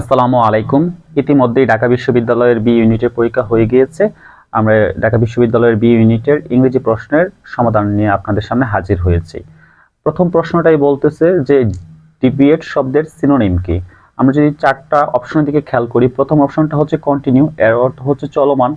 আসসালামু আলাইকুম। ইতিমধ্যেই ঢাকা বিশ্ববিদ্যালয়ের বি ইউনিটের পরীক্ষা হয়ে গিয়েছে। আমরা ঢাকা বিশ্ববিদ্যালয়ের বি ইউনিটের ইংরেজি প্রশ্নের সমাধান নিয়ে আপনাদের সামনে হাজির হয়েছি। প্রথম প্রশ্নটাই বলতেছে যে ডিবিএড শব্দের সিনোনিম কি? আমরা যদি চারটা অপশনের দিকে খেয়াল করি, প্রথম অপশনটা হচ্ছে কন্টিনিউ এর অর্থ হচ্ছে চলমান।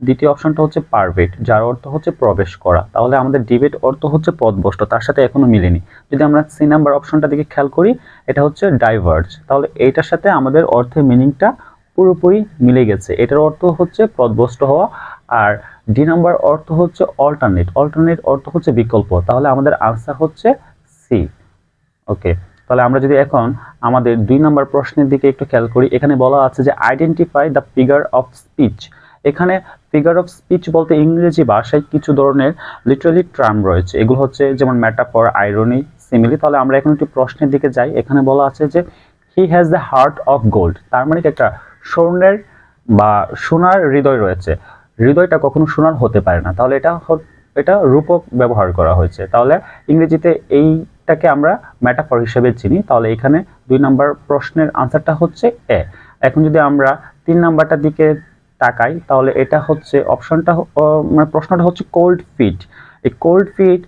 দ্বিতীয় অপশনটা হচ্ছে পারভেট যার অর্থ হচ্ছে প্রবেশ করা। তাহলে আমাদের ডিবেট অর্থ হচ্ছে পদবষ্ট তার সাথে এখনও মিলেনি। যদি আমরা সি নাম্বার অপশনটা দিকে খেয়াল করি, এটা হচ্ছে ডাইভার্জ তাহলে এইটার সাথে আমাদের অর্থের মিনিংটা পুরোপুরি মিলে গেছে। এটার অর্থ হচ্ছে পদবষ্ট হওয়া, আর ডি নাম্বার অর্থ হচ্ছে অল্টারনেট অল্টারনেট অর্থ হচ্ছে বিকল্প। তাহলে আমাদের আনসার হচ্ছে সি ওকে তাহলে আমরা যদি এখন আমাদের দুই নম্বর প্রশ্নের দিকে একটু খেয়াল করি, এখানে বলা আছে যে identify the figure of speech এখানে ফিগার অফ স্পিচ বলতে ইংরেজি ভাষায় কিছু ধরনের লিটারালি টার্ম রয়েছে। এগুলো হচ্ছে যেমন ম্যাটাফর আইরনি সিমিলি তাহলে আমরা এখন একটি প্রশ্নের দিকে যাই। এখানে বলা আছে যে he has the heart of gold তার মানে একটা স্বর্ণের বা সোনার হৃদয় রয়েছে। হৃদয়টা কখনো সোনার হতে পারে না। তাহলে এটা এটা রূপক ব্যবহার করা হয়েছে। তাহলে ইংরেজিতে এইটাকে আমরা ম্যাটাফর হিসেবে চিনি। তাহলে এখানে দুই নাম্বার প্রশ্নের আনসারটা হচ্ছে এ। এখন যদি আমরা তিন নাম্বারটার দিকে তাকাই, তাহলে এটা হচ্ছে অপশনটা মানে প্রশ্নটা হচ্ছে কোল্ড ফিট এই কোল্ড ফিট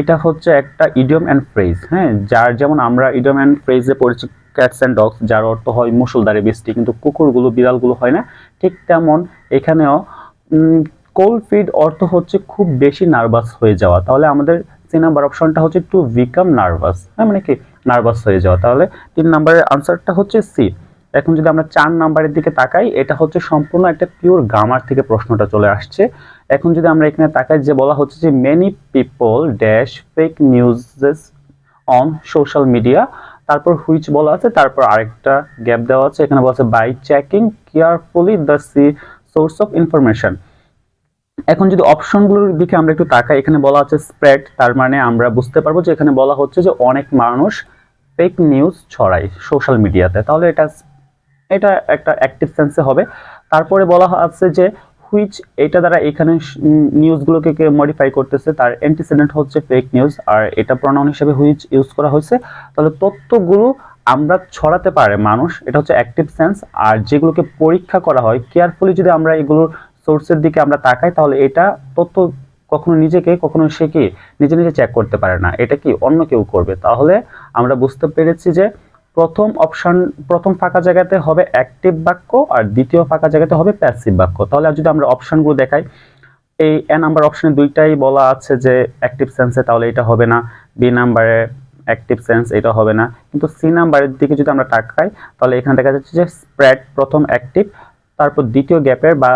এটা হচ্ছে একটা ইডিয়ম অ্যান্ড ফ্রেজ হ্যাঁ? যার যেমন আমরা ইডিয়ম অ্যান্ড ফ্রেজে পড়েছি ক্যাটস অ্যান্ড ডগস যার অর্থ হয় মুসলধারে বৃষ্টি, কিন্তু কুকুরগুলো, বিড়ালগুলো হয় না। ঠিক তেমন এখানেও কোল্ড ফিট অর্থ হচ্ছে খুব বেশি নার্ভাস হয়ে যাওয়া। তাহলে আমাদের তিন নাম্বার অপশনটা হচ্ছে টু বিকাম নার্ভাস হ্যাঁ? মানে কি? নার্ভাস হয়ে যাওয়া। তাহলে তিন নাম্বারের আনসারটা হচ্ছে সি এখন যদি আমরা চার নাম্বারের দিকে তাকাই, এটা হচ্ছে সম্পূর্ণ একটা পিওর গ্রামার থেকে প্রশ্নটা চলে আসছে। এখন যদি আমরা এখানে তাকাই, যে বলা হচ্ছে যে many people dash fake newses on social media তারপর হুইচ বলা আছে, তারপর আরেকটা গ্যাপ দেওয়া আছে, এখানে বলা আছে by checking carefully the C source of information এখন যদি অপশনগুলোর দিকে আমরা একটু তাকাই, এখানে বলা আছে স্প্রেড তার মানে আমরা বুঝতে পারব যে এখানে বলা হচ্ছে যে অনেক মানুষ ফেক নিউজ ছড়ায় সোশ্যাল মিডিয়াতে তাহলে এটা এটা একটা অ্যাক্টিভ সেন্সে হবে। তারপরে বলা আছে যে হুইচ এটা দ্বারা এখানে নিউজগুলোকে কে মডিফাই করতেছে, তার অ্যান্টিসিডেন্ট হচ্ছে ফেক নিউজ আর এটা প্রনাউন হিসেবে হুইচ ইউজ করা হয়েছে। তাহলে তথ্যগুলো আমরা ছড়াতে পারে মানুষ, এটা হচ্ছে অ্যাক্টিভ সেন্স আর যেগুলোকে পরীক্ষা করা হয় কেয়ারফুলি যদি আমরা এগুলোর সোর্সের দিকে আমরা তাকাই, তাহলে এটা তথ্য কখনো নিজেকে, কখনো সে কি নিজে নিজে চেক করতে পারে না। এটা কি অন্য কেউ করবে? তাহলে আমরা বুঝতে পেরেছি যে প্রথম অপশন প্রথম ফাঁকা জায়গাতে হবে অ্যাক্টিভ বাক্য আর দ্বিতীয় ফাঁকা জায়গাতে হবে প্যাসিভ বাক্য। তাহলে যদি আমরা অপশনগুলো দেখাই, এই এ নাম্বার অপশনে দুইটাই বলা আছে যে অ্যাক্টিভ সেন্সে তাহলে এটা হবে না বি নাম্বারে অ্যাক্টিভ সেন্স এটা হবে না। কিন্তু সি নাম্বারের দিকে যদি আমরা তাকাই, তাহলে এখানে দেখা যাচ্ছে যে স্প্রেড প্রথম অ্যাক্টিভ তারপর দ্বিতীয় গ্যাপের বা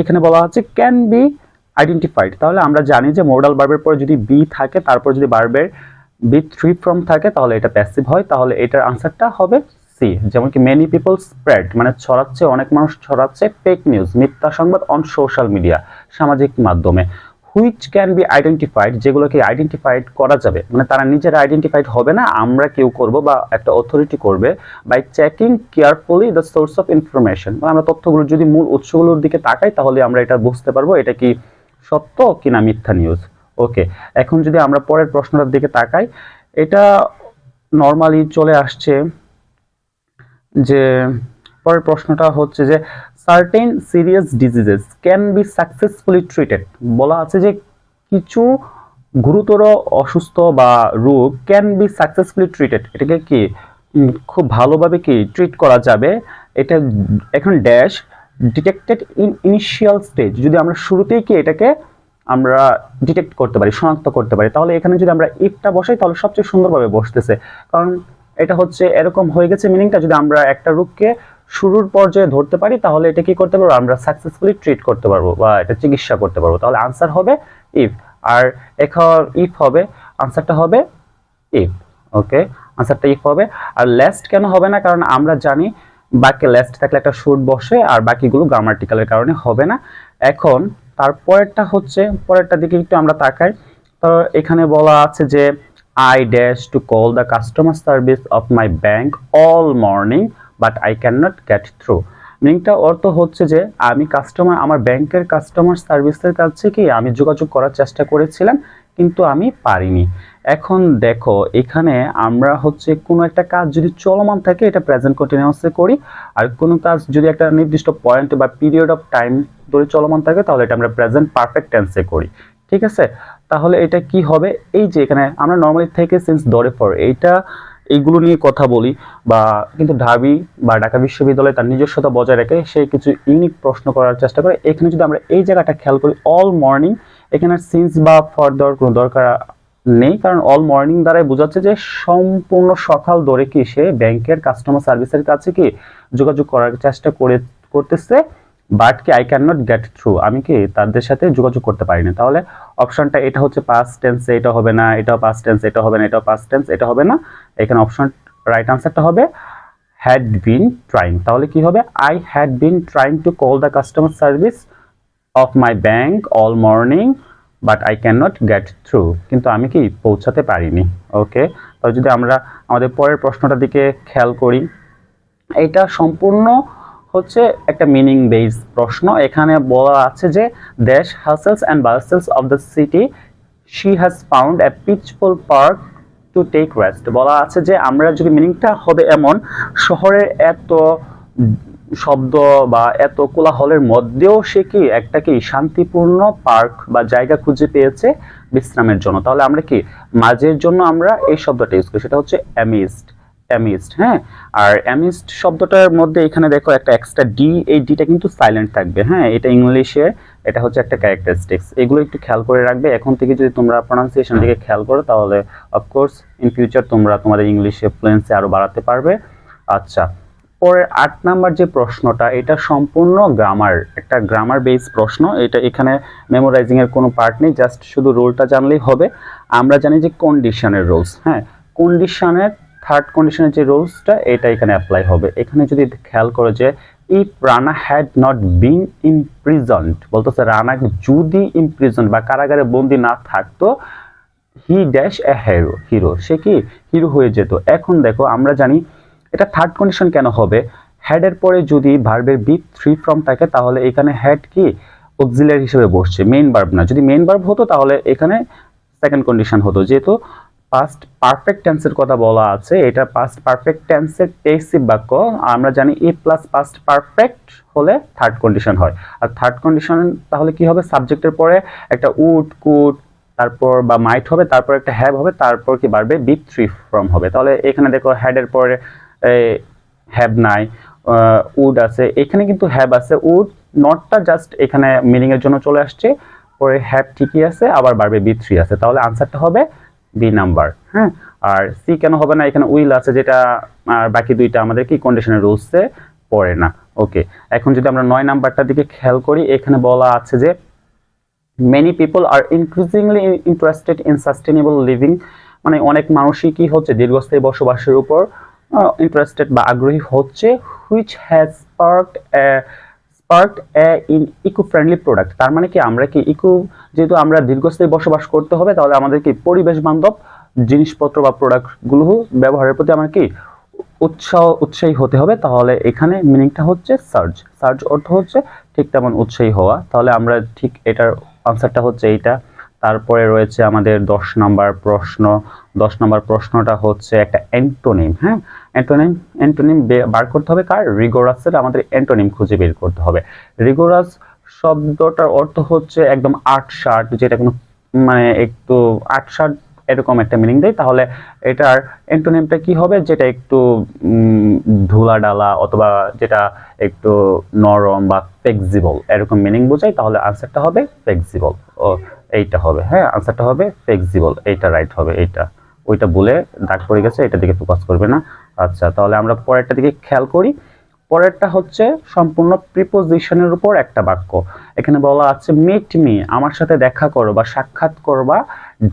এখানে বলা হচ্ছে ক্যান বি আইডেন্টিফাইড তাহলে আমরা জানি যে মোডাল বার্বের পরে যদি বি থাকে, তারপর যদি বার্বের বি থ্রি ফর্ম থাকে, তাহলে এটা প্যাসিভ হয়। তাহলে এটার আনসারটা হবে সি যেমন কি মেনি পিপল স্প্রেড মানে ছড়াচ্ছে, অনেক মানুষ ছড়াচ্ছে ফেক নিউজ মিথ্যা সংবাদ অন সোশ্যাল মিডিয়া সামাজিক মাধ্যমে। হুইচ ক্যান বি আইডেন্টিফাইড যেগুলোকে আইডেন্টিফাইড করা যাবে। মানে তারা নিজেরা আইডেন্টিফাইড হবে না, আমরা কেউ করব বা একটা অথরিটি করবে by checking carefully the source of information মানে আমরা তথ্যগুলো, যদি মূল উৎসগুলোর দিকে তাকাই, তাহলে আমরা এটা বুঝতে পারব এটা কি সত্য কিনা মিথ্যা নিউজ ওকে এখন যদি আমরা পরের প্রশ্নটার দিকে তাকাই, এটা নর্মালি চলে আসছে যে, পরের প্রশ্নটা হচ্ছে যে certain serious diseases can be successfully treated বলা আছে যে, কিছু গুরুতর অসুস্থ বা রোগ ক্যান বি সাকসেসফুলি ট্রিটেড এটাকে কি খুব ভালোভাবে কি ট্রিট করা যাবে? এটা এখন dash detected in initial stage যদি আমরা শুরুতেই কি এটাকে আমরা ডিটেক্ট করতে পারি, শনাক্ত করতে পারি। তাহলে এখানে যদি আমরা ইফটা বসাই, তাহলে সবচেয়ে সুন্দরভাবে বসতেছে। কারণ এটা হচ্ছে এরকম হয়ে গেছে মিনিংটা যদি আমরা একটা রোগকে শুরুর পর্যায়ে ধরতে পারি, তাহলে এটা কি করতে পারব? আমরা সাকসেসফুলি ট্রিট করতে পারব বা এটা চিকিৎসা করতে পারব। তাহলে আনসার হবে ইফ আর এখন ইফ হবে আনসারটা হবে ইফ ওকে আনসারটা ইফ হবে। আর লেস্ট কেন হবে না? কারণ আমরা জানি বাক্যে লেস্ট থাকলে একটা শুট বসে, আর বাকিগুলো গ্রামাটিক্যালের কারণে হবে না। এখন তারপরেরটা হচ্ছে, পরেরটা দিকে একটু আমরা তাকাই। তো এখানে বলা আছে যে I dash to call the customer service of my bank all morning but I can not get through মিনিংটা অর্থ হচ্ছে যে, আমি কাস্টমার আমার ব্যাংকের কাস্টমার সার্ভিসের কাছে কি আমি যোগাযোগ করার চেষ্টা করেছিলাম, কিন্তু আমি পারিনি। এখন দেখো, এখানে আমরা হচ্ছে কোনো একটা কাজ যদি চলমান থাকে, এটা প্রেজেন্ট কন্টিনিউয়াসে করি। আর কোনো কাজ যদি একটা নির্দিষ্ট পয়েন্ট বা পিরিয়ড অফ টাইম ধরে চলমান থাকে, তাহলে এটা আমরা প্রেজেন্ট পারফেক্ট টেন্সে করি। ঠিক আছে? তাহলে এটা কি হবে? এই যে এখানে আমরা নর্মালি থেকে সেন্স ধরে পড়ে, এইটা এইগুলো নিয়ে কথা বলি বা কিন্তু ঢাবি বা ঢাকা বিশ্ববিদ্যালয় তার নিজস্বতা বজায় রেখে সে কিছু ইউনিক প্রশ্ন করার চেষ্টা করে। এখানে যদি আমরা এই জায়গাটা খেয়াল করি অল মর্নিং এখানে সিন্স বা ফর দেওয়ার কোনো দরকার নেই, কারণ অল মর্নিং দ্বারাই বোঝাচ্ছে যে সম্পূর্ণ সকাল ধরে কি সে ব্যাংকের কাস্টমার সার্ভিসের কাছে কি যোগাযোগ করার চেষ্টা করে, করতেছে বাট কি I can not get through আমি কি তাদের সাথে যোগাযোগ করতে পারি না। তাহলে অপশনটা এটা হচ্ছে পাস্ট টেন্স এটা হবে না, এটাও পাস্ট টেন্স এটা হবে না, এটাও পাস্ট টেন্স এটা হবে না। এখানে অপশন রাইট আনসারটা হবে হ্যাড বিন ট্রাইং তাহলে কি হবে? I had been trying to call the customer service of my bank all morning but I can not get through কিন্তু আমি কি পৌঁছাতে পারিনি? ওকে তাহলে যদি আমরা আমাদের পরের প্রশ্নটার দিকে খেয়াল করি, এটা সম্পূর্ণ হচ্ছে একটা মিনিং বেস প্রশ্ন। এখানে বলা আছে যে দেশ hustles and bustles of the city she has found a peaceful park to take rest বলা আছে যে, আমরা যদি মিনিংটা হবে এমন, শহরের এত শব্দ বা এত কোলাহলের মধ্যেও সে কি একটা কি শান্তিপূর্ণ পার্ক বা জায়গা খুঁজে পেয়েছে বিশ্রামের জন্য? তাহলে আমরা কি মাঝের জন্য আমরা এই শব্দটা ইউজ করি? সেটা হচ্ছে অ্যামিস্ট অ্যামিস্ট হ্যাঁ? আর অ্যামিস্ট শব্দটার মধ্যে এখানে দেখো একটা এক্সট্রা ডি এই ডিটা কিন্তু সাইলেন্ট থাকবে হ্যাঁ? এটা ইংলিশে এটা হচ্ছে একটা ক্যারেক্টারিস্টিক্স এগুলো একটু খেয়াল করে রাখবে। এখন থেকে যদি তোমরা প্রনাউন্সিয়েশন দিকে খেয়াল করো, তাহলে অফকোর্স ইন ফিউচার তোমরা তোমাদের ইংলিশে ফ্লুয়েন্সি আরও বাড়াতে পারবে। আচ্ছা পরের আট নাম্বার যে প্রশ্নটা, এটা সম্পূর্ণ গ্রামার একটা গ্রামার বেস প্রশ্ন। এটা এখানে মেমোরাইজিং এর কোনো পার্ট নেই জাস্ট শুধু রোলটা জানলেই হবে। আমরা জানি যে কন্ডিশনের রোলস হ্যাঁ? কন্ডিশনের থার্ড কন্ডিশনের যে রোলসটা এটা এখানে অ্যাপ্লাই হবে। এখানে যদি খেয়াল করো যে if Rana had not been imprisoned বলতেছে রানা যদি ইমপ্রিজন বা কারাগারে বন্দি না থাকতো he dash a hero hero সে কি? হিরো হয়ে যেত। এখন দেখো, আমরা জানি এটা থার্ড কন্ডিশন কেন হবে? হ্যাডের পরে যদি ভার্বের বি থ্রি ফর্ম থাকে, তাহলে এখানে হ্যাড কি? অক্সিলারি হিসেবে বসছে মেইন ভার্ব না। যদি মেইন ভার্ব হতো, তাহলে এখানে সেকেন্ড কন্ডিশন হতো। যেহেতু পাস্ট পারফেক্ট টেন্সের কথা বলা আছে, এটা পাস্ট পারফেক্ট টেন্সের টেসিভ বাক্য। আমরা জানি এ প্লাস পাস্ট পারফেক্ট হলে থার্ড কন্ডিশন হয়। আর থার্ড কন্ডিশন তাহলে কি হবে? সাবজেক্টের পরে একটা উড কুড তারপর বা মাইট হবে, তারপর একটা হ্যাভ হবে, তারপর কি বাড়বে বি থ্রি ফর্ম হবে। তাহলে এখানে দেখো হ্যাডের পরে হ্যাভ নাই উড আছে। এখানে কিন্তু হ্যাভ আছে। উড নটটা জাস্ট এখানে মিনিং এর জন্য চলে আসছে। পরে হ্যাভ ঠিকই আছে, আবার বাড়বে বি থ্রি আছে। তাহলে আনসারটা হবে বি নাম্বার হ্যাঁ? আর সি কেন হবে না? এখানে উইল আছে, যেটা আর বাকি দুইটা আমাদের কি কন্ডিশনের রুলসে পড়ে না। ওকে এখন যদি আমরা নয় নাম্বারটার দিকে খেয়াল করি, এখানে বলা আছে যে many people are increasingly interested in sustainable living মানে অনেক মানুষই কি হচ্ছে, দীর্ঘস্থায়ী বসবাসের উপর ইন্টারেস্টেড বা আগ্রহী হচ্ছে which has sparked sparked a in eco friendly product তার মানে কি আমরা কি ইকো যেহেতু আমরা দীর্ঘস্থায়ী বসবাস করতে হবে, তাহলে আমাদের কি পরিবেশ বান্ধব জিনিসপত্র বা প্রোডাক্টগুলো ব্যবহারের প্রতি আমার কি উৎসাহ, উৎসাহী হতে হবে, তাহলে এখানে মিনিংটা হচ্ছে সার্চ সার্চ অর্থ হচ্ছে ঠিক তেমন উৎসাহী হওয়া। তাহলে আমরা ঠিক এটার আনসারটা হচ্ছে এইটা। তারপরে রয়েছে আমাদের দশ নাম্বার প্রশ্ন। দশ নাম্বার প্রশ্নটা হচ্ছে একটা অ্যান্টোনিম হ্যাঁ? অ্যান্টোনিম অ্যান্টোনিম বার করতে হবে কার? রিগোরাসের, আমাদের অ্যান্টোনিম খুঁজে বের করতে হবে। রিগোরাস শব্দটার অর্থ হচ্ছে একদম আট শার্ট যেটা কোনো মানে একটু আট শার্ট এরকম একটা মিনিং দেয়। তাহলে এটার অ্যান্টোনিমটা কি হবে? যেটা একটু ধুলা ডালা অথবা যেটা একটু নরম বা ফ্লেক্সিবল এরকম মিনিং বোঝায়। তাহলে আনসারটা হবে ফ্লেক্সিবল ও এইটা হবে হ্যাঁ? আনসারটা হবে ফ্লেক্সিবল এইটা রাইট হবে, এইটা। ওইটা বলে দাগ পড়ে গেছে, এটা দিকে ফোকাস করবে না। আচ্ছা তাহলে আমরা পরেরটা দিকে খেয়াল করি। পরেরটা হচ্ছে সম্পূর্ণ প্রিপোজিশনের উপর একটা বাক্য। এখানে বলা আছে মিট মি আমার সাথে দেখা করো বা সাক্ষাৎ করবা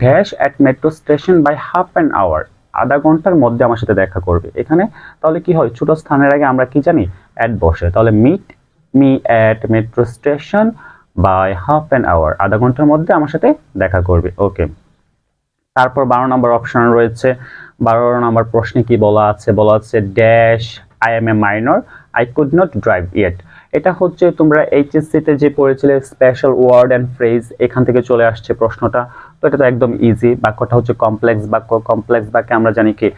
dash at metro station by half an hour আধা ঘণ্টার মধ্যে আমার সাথে দেখা করবে। এখানে তাহলে কি হয়? ছোট স্থানের আগে আমরা কি জানি? অ্যাট বসে। তাহলে meet me at metro station by half an hour আধা ঘণ্টার মধ্যে আমার সাথে দেখা করবে ওকে তারপর বারো নম্বর অপশন রয়েছে, বারো নম্বর প্রশ্নে কি বলা আছে? বলা আছে dash I am a minor I could not drive yet এটা হচ্ছে তোমরা এইচএসসিতে যে পড়েছিলে স্পেশাল ওয়ার্ড অ্যান্ড ফ্রেজ এখান থেকে চলে আসছে প্রশ্নটা। তো এটা তো একদম ইজি বাক্যটা হচ্ছে কমপ্লেক্স বাক্য কমপ্লেক্স বাক্যে আমরা জানি কি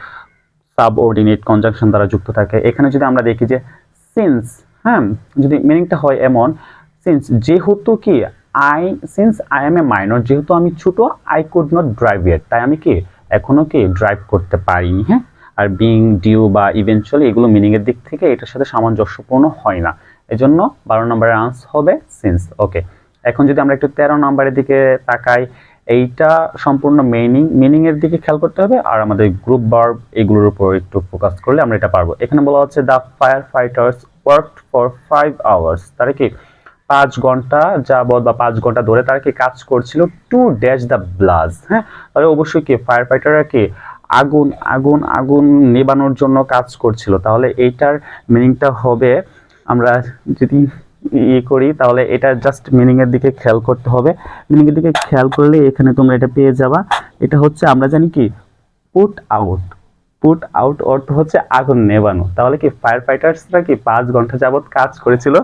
সাবঅর্ডিনেট কনজাংশন দ্বারা যুক্ত থাকে। এখানে যদি আমরা দেখি যে সিন্স হ্যাঁ যদি মিনিংটা হয় এমন সিন্স যেহেতু কি I since I am a minor যেহেতু আমি ছোট I could not drive yet তাই আমি কি এখনও কি ড্রাইভ করতে পারিনি হ্যাঁ? আর বিং ডিউ বা ইভেনচুয়ালি এগুলো মিনিংয়ের দিক থেকে এটার সাথে সামঞ্জস্যপূর্ণ হয় না। এজন্য বারো নম্বরের আনস হবে সিন্স ওকে এখন যদি আমরা একটু তেরো নম্বরের দিকে তাকাই, এইটা সম্পূর্ণ মিনিং মিনিংয়ের দিকে খেয়াল করতে হবে, আর আমাদের গ্রুপ ভার্ব এগুলোর উপর একটু ফোকাস করলে আমরা এটা পারব। এখানে বলা হচ্ছে the firefighters work for five hours তারা কি পাঁচ ঘণ্টা যাবৎ বা পাঁচ ঘণ্টা ধরে তারা কি কাজ করছিল? টু ড্যাশ দ্য ব্লাজ হ্যাঁ? তাহলে অবশ্যই কি ফায়ার ফাইটাররা কি আগুন আগুন আগুন নেবানোর জন্য কাজ করছিল? তাহলে এইটার মিনিংটা হবে, আমরা যদি ইয়ে করি, তাহলে এটা জাস্ট মিনিংয়ের দিকে খেয়াল করতে হবে। মিনিং এর দিকে খেয়াল করলে এখানে তোমরা এটা পেয়ে যাবা। এটা হচ্ছে আমরা জানি কি? পুট আউট পুট আউট অর্থ হচ্ছে আগুন নেবানো। তাহলে কি ফায়ার ফাইটার্সরা কি পাঁচ ঘণ্টা যাবৎ কাজ করেছিল?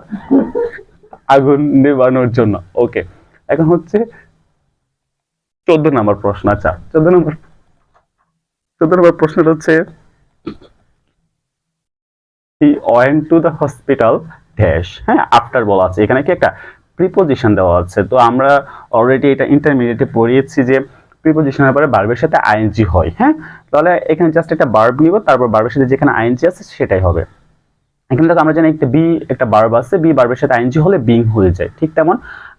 আগুন নেবানোর জন্য। ওকে এখন হচ্ছে চোদ্দ নম্বর প্রশ্ন। আচ্ছা চোদ্দ নম্বর চোদ্দ নম্বর প্রশ্নটা হচ্ছে হ্যাঁ আফটার বলা আছে। এখানে কি একটা প্রিপোজিশন দেওয়া আছে? তো আমরা অলরেডি এটা ইন্টারমিডিয়েটে যে বার্বের সাথে হয় হ্যাঁ? তাহলে এখানে জাস্ট একটা বার্ব তারপর বার্বের সাথে যেখানে আইএনজি আছে সেটাই হবে। এখানে দেখো, আমরা জানি একটা বি একটা বার্ব আছে বি বার্বের সাথে আইএনজি হলে বিং হয়ে যায়। ঠিক তেমন?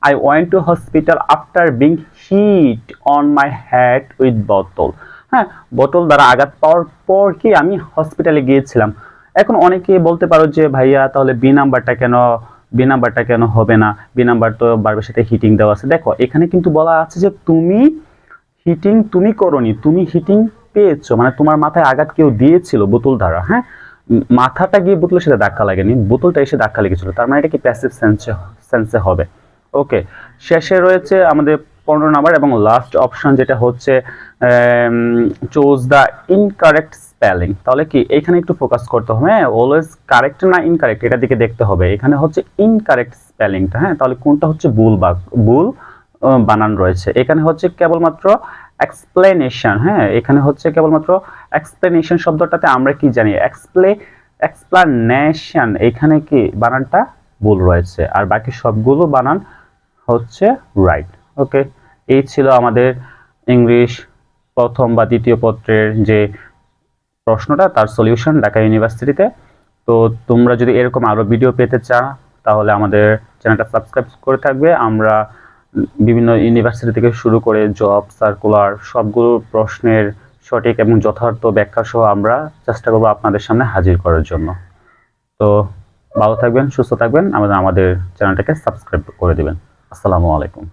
I went to hospital after being hit on my head with বোতল হ্যাঁ বোতল দ্বারা আঘাত পাওয়ার পর কি আমি হসপিটালে গিয়েছিলাম। এখন অনেকে বলতে পারো যে, ভাইয়া, তাহলে বি নাম্বারটা কেন বি নাম্বারটা কেন হবে না? বি নাম্বার তো বার্বের সাথে হিটিং দেওয়া আছে। দেখো, এখানে কিন্তু বলা আছে যে, তুমি হিটিং তুমি করনি, তুমি হিটিং পেয়েছ। মানে তোমার মাথায় আঘাত কেউ দিয়েছিল বোতল দ্বারা হ্যাঁ? মাথাটা গিয়ে বোতলের সাথে ধাক্কা লাগেনি, বোতলটা এসে ধাক্কা লেগেছিল। তার মানে এটা কি প্যাসিভ সেন্সে সেন্সে হবে। ওকে শেষে রয়েছে আমাদের পনেরো নাম্বার এবং লাস্ট অপশন যেটা হচ্ছে চোজ দ্য ইনকারেক্ট স্পেলিং তাহলে কি, এখানে একটু ফোকাস করতে হবে হ্যাঁ অলওয়েজ কারেক্ট না ইনকারেক্ট এটার দিকে দেখতে হবে। এখানে হচ্ছে ইনকারেক্ট স্পেলিংটা হ্যাঁ তাহলে কোনটা হচ্ছে ভুল বা, ভুল বানান রয়েছে। এখানে হচ্ছে কেবলমাত্র এক্সপ্লেনেশন হ্যাঁ? এখানে হচ্ছে কেবলমাত্র এক্সপ্লেনেশন শব্দটাতে আমরা কি জানি? এক্সপ্লে এক্সপ্লানেশন এখানে কি বানানটা ভুল রয়েছে? আর বাকি সবগুলো বানান হচ্ছে রাইট ওকে এই ছিল আমাদের ইংলিশ প্রথম বা দ্বিতীয় পত্রের যে প্রশ্নটা, তার সলিউশন ঢাকা ইউনিভার্সিটিতে তো তোমরা যদি এরকম আরও ভিডিও পেতে চাও, তাহলে আমাদের চ্যানেলটা সাবস্ক্রাইব করে থাকবে। আমরা বিভিন্ন ইউনিভার্সিটি থেকে শুরু করে জব সার্কুলার সবগুলো প্রশ্নের সঠিক এবং যথার্থ ব্যাখ্যা সহ আমরা চেষ্টা করব আপনাদের সামনে হাজির করার জন্য। তো ভালো থাকবেন, সুস্থ থাকবেন। আমাদের আমাদের চ্যানেলটাকে সাবস্ক্রাইব করে দেবেন। আসসালামু আলাইকুম।